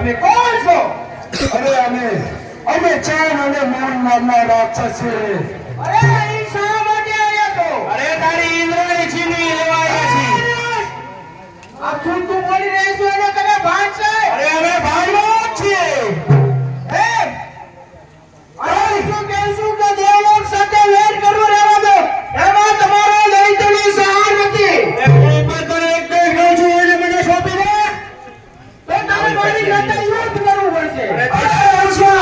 તમે કોણ છો? અરે અમે અમે ચાન અને મોન નામના રાક્ષસ. છે અરે અહીં તો અરે તારી ઇન્દ્રાણી છીનવી લેવા છે આ